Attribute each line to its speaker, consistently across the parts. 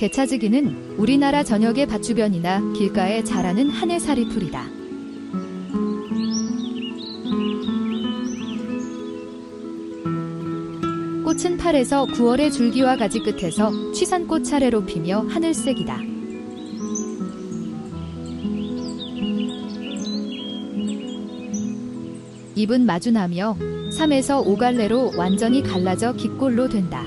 Speaker 1: 개차즈기는 우리나라 전역의 밭 주변이나 길가에 자라는 한해살이 풀이다. 꽃은 8에서 9월의 줄기와 가지 끝에서 취산꽃 차례로 피며 하늘색이다. 잎은 마주나며 3에서 5갈래로 완전히 갈라져 깃골로 된다.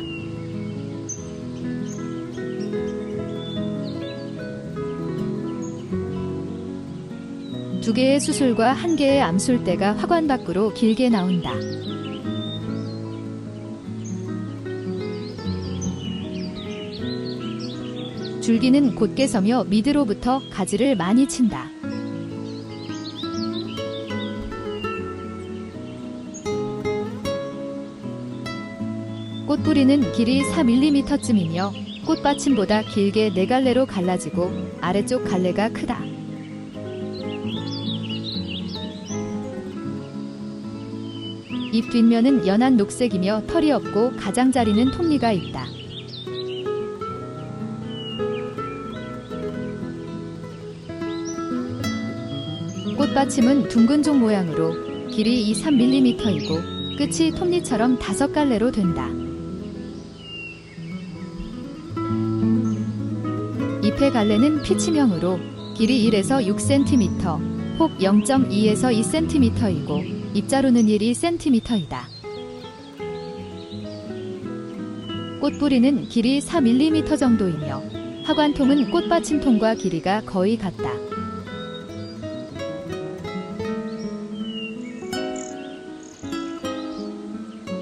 Speaker 1: 두 개의 수술과 한 개의 암술대가 화관 밖으로 길게 나온다. 줄기는 곧게 서며 미드로부터 가지를 많이 친다. 꽃뿌리는 길이 4mm쯤이며 꽃받침보다 길게 네 갈래로 갈라지고 아래쪽 갈래가 크다. 잎 뒷면은 연한 녹색이며 털이 없고 가장자리는 톱니가 있다. 꽃받침은 둥근 종 모양으로 길이 2, 3mm이고 끝이 톱니처럼 다섯 갈래로 된다. 잎의 갈래는 피치명으로 길이 1에서 6cm, 폭 0.2에서 2cm이고 입자루는 1, 2cm이다. 꽃뿌리는 길이 4mm 정도이며 화관통은 꽃받침통과 길이가 거의 같다.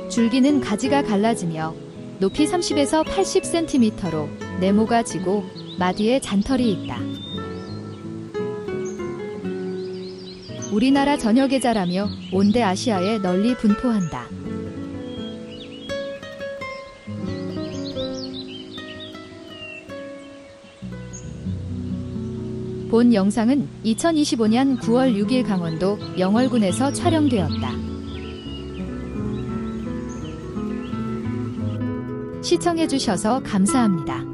Speaker 1: 줄기는 가지가 갈라지며 높이 30에서 80cm로 네모가 지고 마디에 잔털이 있다. 우리나라 전역에 자라며 온대 아시아에 널리 분포한다. 본 영상은 2025년 9월 6일 강원도 영월군에서 촬영되었다. 시청해주셔서 감사합니다.